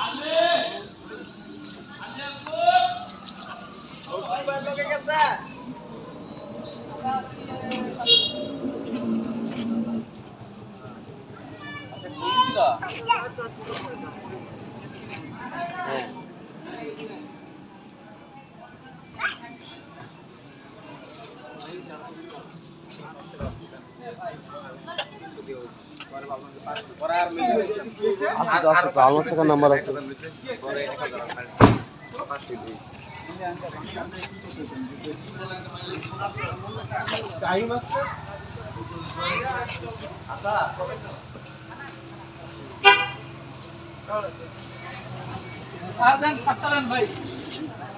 আলে আলে আমার সাথে নাম্বার আছে আছে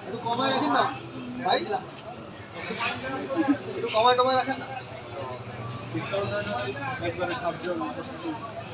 একটু কমায় না ভাই একটু কমায় কমায় রাখেন না।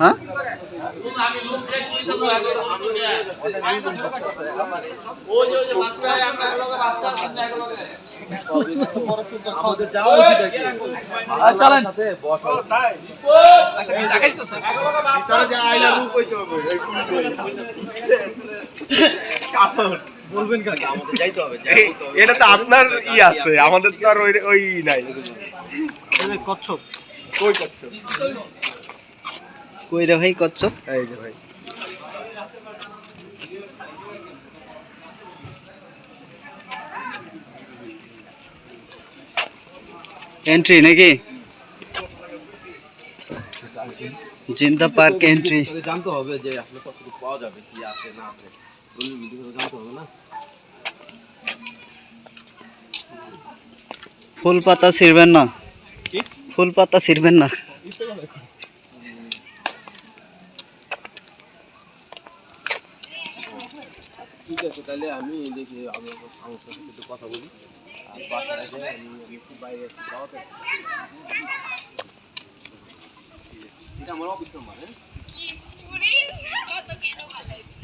হ্যাঁ? চলেন। ভিতরে যে আই লাভ ইউ হবে। বলবেন কাকে? আমাদের যাইতে হবে এটা তো আপনার ই আছে আমাদের তো আর ওই ওই নাই। কচ্ছপ। কই যাচ্ছ কই রে ভাই কচ্ছপ? এই যে ভাই। এন্ট্রি নাকি? জিন্দা পার্ক এন্ট্রি জানতে হবে যে আসলে পাওয়া যাবে কি আছে না আছে। জানতে হবে না। ফুল পাতা ছিড়বেন না। ফুল পাতা ছিড়বেন না। ঠিক আছে তাহলে আমি দেখি আমি আমার সাথে কথা বলি। আর আমি একটু বাইরে একটু দাওয়াতে এটা আমার অফিস নাম্বার হ্যাঁ?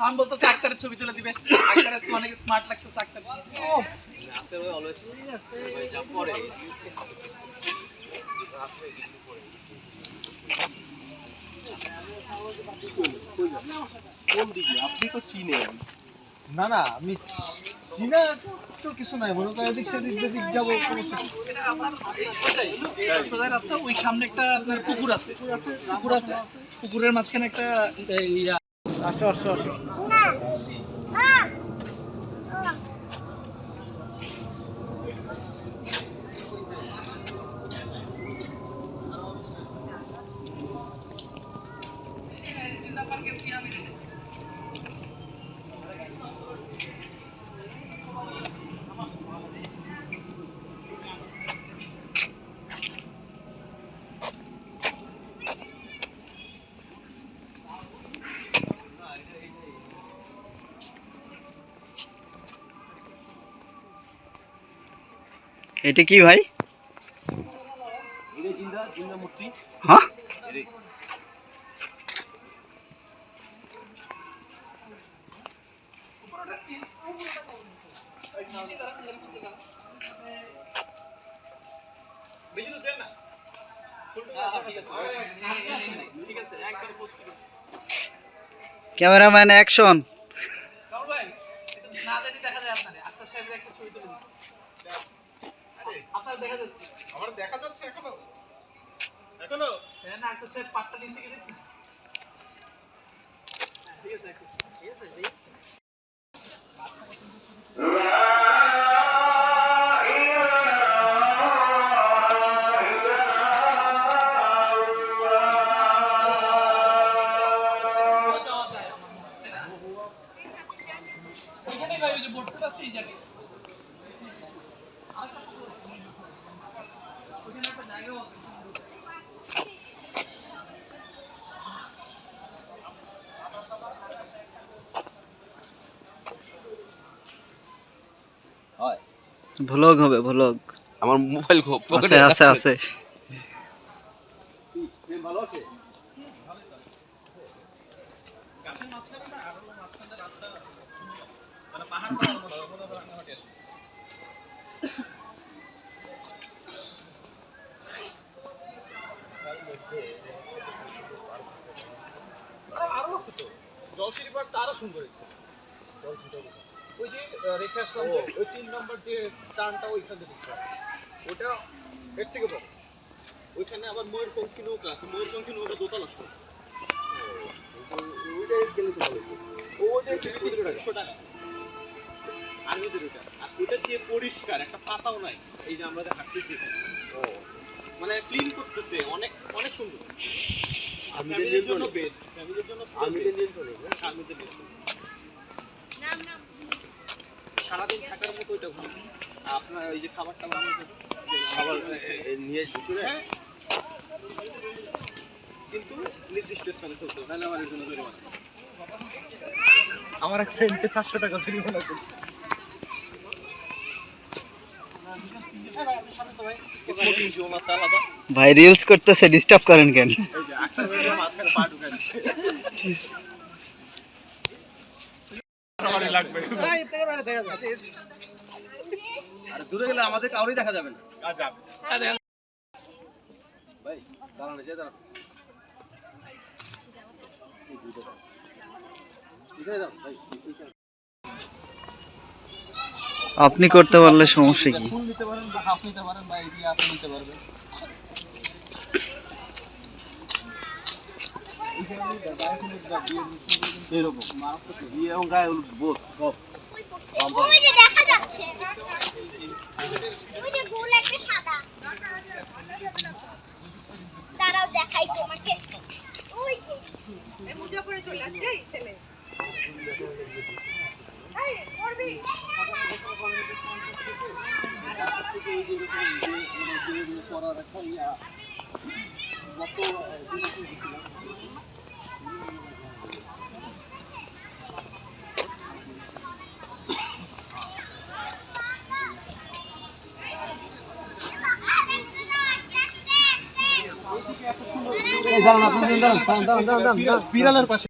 আমি বলতেছি আক্তারের ছবি তুলে দিবে। আক্তারের অনেক স্মার্ট লাগতেছে আক্তার আক্তার পরে কোন দিকে? আপনি তো চিনেন না না আমি চিনা তো কিছু নাই মনে করো এদিক সেদিক বেদিক যাব সোজা রাস্তা ওই সামনে একটা আপনার পুকুর আছে। পুকুর আছে পুকুরের মাঝখানে একটা ইয়া। আসো আসো ভাই এটা কি ভাই? ক্যামেরাম্যান অ্যাকশন দেখা যায় একটা ছবি তুলে আপনার দেখা যাচ্ছে। আমার দেখা যাচ্ছে এখনও। হ্যাঁ না আক্তার সাহেব পাটটা নিচে গিয়ে ঠিক। আছে ঠিক আছে জি। যাওয়া যায় আমার তাই না? ওইখানেই ভাই ওই যে বোর্ডটা আছে এই জায়গায়। ভ্লগ হবে ভ্লগ। আমার মোবাইল খুব আছে আছে। আছে। আরও আছে তো। জলসিরি পার্কটা আরও সুন্দর ওই যে আহ, রেখে আসলাম ওই তিন নম্বর যে ওইখানে। ওটা এর থেকে বড়। ওইখানে আবার ময়ূরপঙ্খী নৌকা আছে। ময়ূরপঙ্খী নৌকা দোতলা শো আর ওইটা যে পরিষ্কার একটা পাতাও নাই। এই যে আমরা হাঁটতেছি। মানে ক্লিন করতেছে অনেক অনেক সুন্দর। ফ্যামিলির জন্য বেস্ট ফ্যামিলির জন্য আর্মিদের নিয়ে চলে আর্মিদের নিয়ে চলে সারাদিন থাকার মতো ওইটা ভালো আপনার ওই যে খাবার টাবার নিয়ে যাবেন, যে খাবার নিয়ে ভিতরে হ্যাঁ। কিন্তু নির্দিষ্ট স্থানে চলতে হবে নাহলে আমার জন্য আমার এক ফ্রেন্ডকে চারশো টাকা জরিমানা করছে স্মোকিং জোন আছে আলাদা ভাই রিলস করতেছে ডিস্টার্ব করেন কেন দূরে গেলে আমাদের কাউরেই দেখা যাবে না। আপনি করতে পারলে সমস্যা কি দেখাই তোমাকে ওই যে মুজাফরে চলে আসছে ছেলে? বিড়ালের পাশে।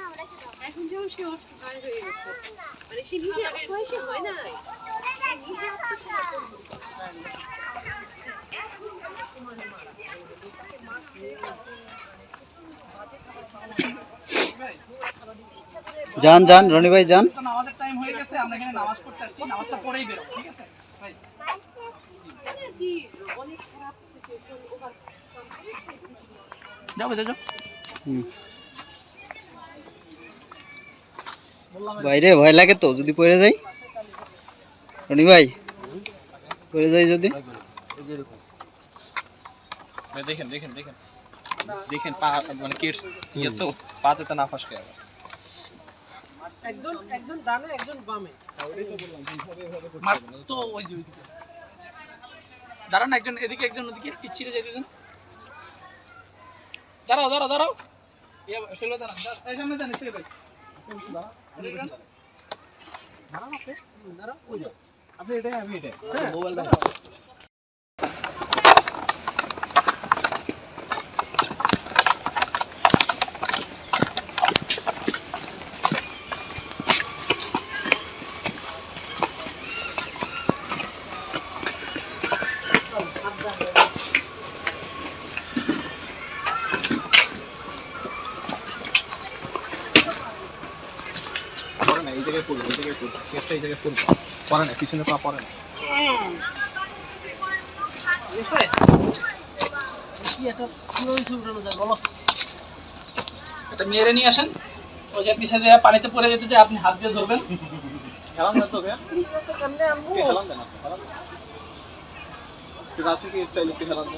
যেমন সে অসহায় হয়ে গেছে। মানে সে নিজে অসহায় সে হয় না। যান যান রনি ভাই যান। নামাজের টাইম হয়ে গেছে আমরা এখানে নামাজ পড়তে আসছি নামাজটা পড়েই বেরো ঠিক আছে? ভাই যাও যাও। হুম। বাইরে ভয় লাগে তো যদি পড়ে যাই। রনি ভাই পড়ে যাই যদি। দেখেন দেখেন দেখেন। দেখেন পা মানে কিডস ইয়ে তো পাতে তো না ফসকে আবার। মার তো ওই যে দাঁড়ান একজন এদিকে একজন ওদিকে পিছিয়ে যেতে দেন দাঁড়াও দাঁড়াও দাঁড়াও। এ শৈল দাঁড়ান এই সামনে ভাই। আপনি এটাই আমি এটাই পরে না এই জায়গায় পড়বে এই জায়গায় পড়বে পরে না পিছনে পা পরে না। এটা মেরে নিয়ে আসেন। ওই যে পিছিয়ে দিয়ে পানিতে পড়ে যেতে চাই আপনি হাত দিয়ে ধরবেন। খেলাম না তোকে খেলাম না খেলাম না তুই কি স্টাইল একটু খেলাম না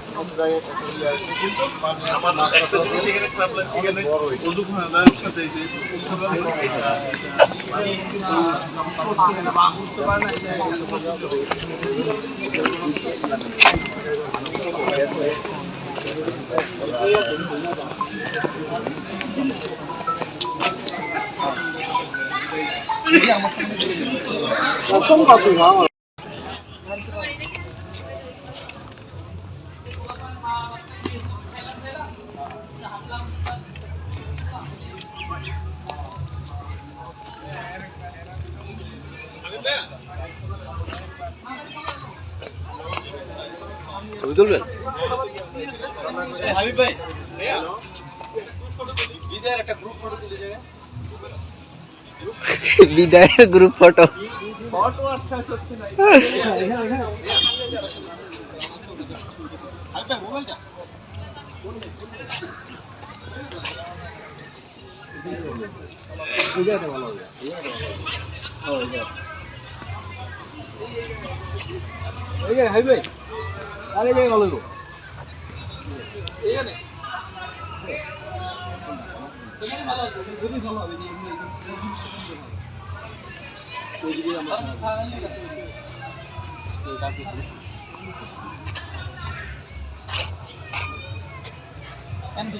똥 같은 거 ছবি তুলবেন? হাবিব ভাই। বিদায়ের গ্রুপ ফটো এই যে হাই ভাই। আরে এই জায়গায় ভালো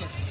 আছে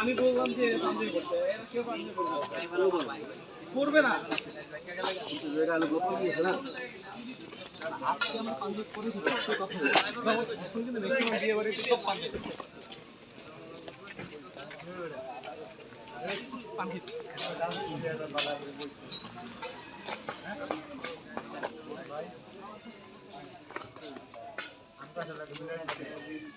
আমি বললাম যে পাঞ্জাবি করবে না। আমরা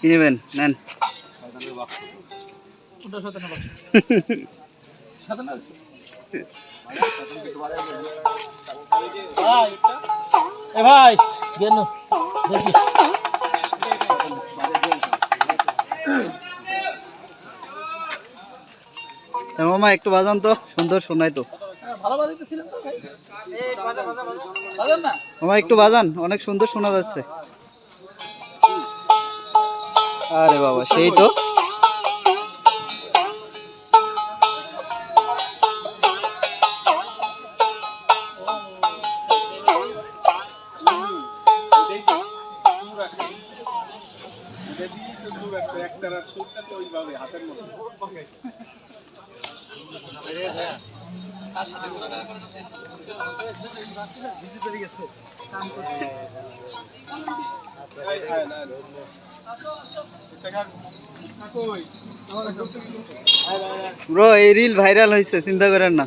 কিনবেন নেন। ভাই দেখি মামা, একটু বাজান তো, সুন্দর শোনাই তো। মামা, একটু বাজান, অনেক সুন্দর শোনা যাচ্ছে। আরে বাবা, সেই তো। ব্রো এই রিল ভাইরাল হয়েছে চিন্তা করেন না।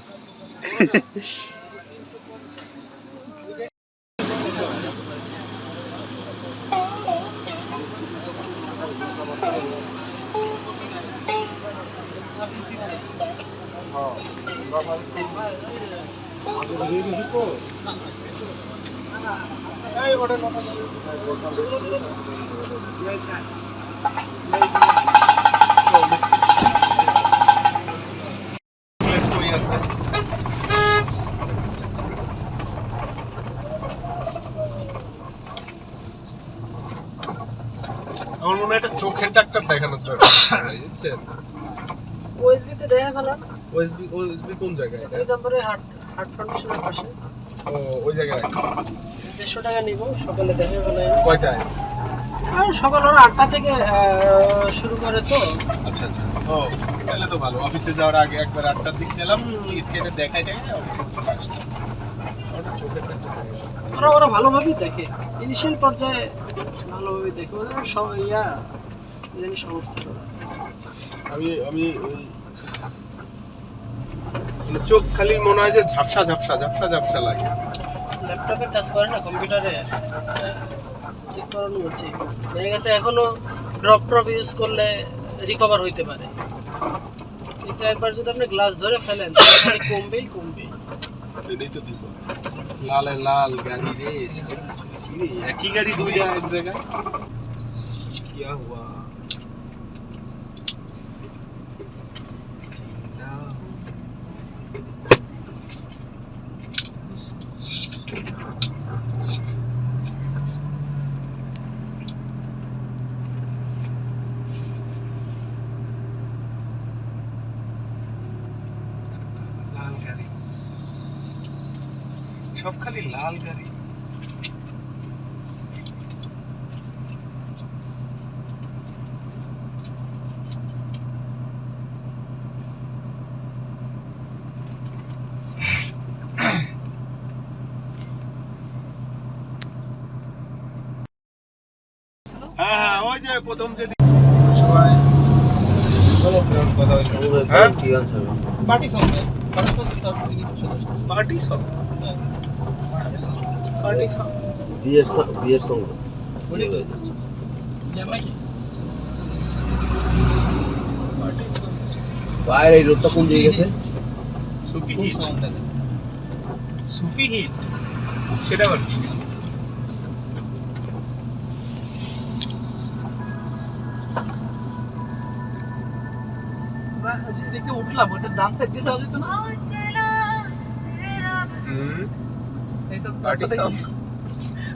আমার মনে হয় একটা চোখের ডাক্তার দেখানোর দরকার বুঝছেন? ওএসবিতে দেখা ফেলা ওএসবি ওএসবি কোন জায়গায়? এটা নম্বরে হার্ট হার্ট ফাউন্ডেশনের পাশে। ও ওই জায়গায়? রাখি দেড়শো টাকা নিব সকালে দেখা ফেলা কয়টায়? আর সকাল ওরা আটটা থেকে শুরু করে তো। আচ্ছা আচ্ছা। ও তাহলে তো ভালো। অফিসে যাওয়ার আগে একবার আটটার দিক গেলাম টিকিট কেটে দেখাই টাকা অফিসে চলে আসলাম ওটা চোখের ডাক্তার দেখাই। ওরা ওরা ভালোভাবেই দেখে। ইনিশিয়াল পর্যায়ে ভালোভাবেই দেখে। ওদের সব ইয়া জানি সংস্থা আমি আমি মানে চোখ খালি মনে হয় যে ঝাপসা ঝাপসা ঝাপসা ঝাপসা লাগে। ল্যাপটপে কাজ করে না কম্পিউটারে চেক করানো উচিত দেখা গেছে এখনও ড্রপ ড্রপ ইউজ করলে রিকভার হইতে পারে। কিন্তু একবার যদি আপনি গ্লাস ধরে ফেলেন তাহলে কমবেই কমবে। এটাই তো লালে গাড়ি রে একই গাড়ি দুইটা এক জায়গায়। কিয়া হুয়া জিন্দা লাল গাড়ি সব খালি লাল গাড়ি হ্যাঁ হ্যাঁ ওই যে প্রথম যে সবাই কথা হইল। হ্যাঁ party song party song sir তিনি তো চলে আসছে পার্টি সব পার্টি সং বিয়ের বিয়ের সং ওটাই তো জ্যাম নাকি পার্টি সং বাইরে এই রোডটা কোন দিকে গেছে? সুফি হিট সুফি হিট সেটা আবার কি ওই যে দেখতে উঠলাম ওটা ডান সাইড দিয়ে যাওয়া যেত না? হুম এই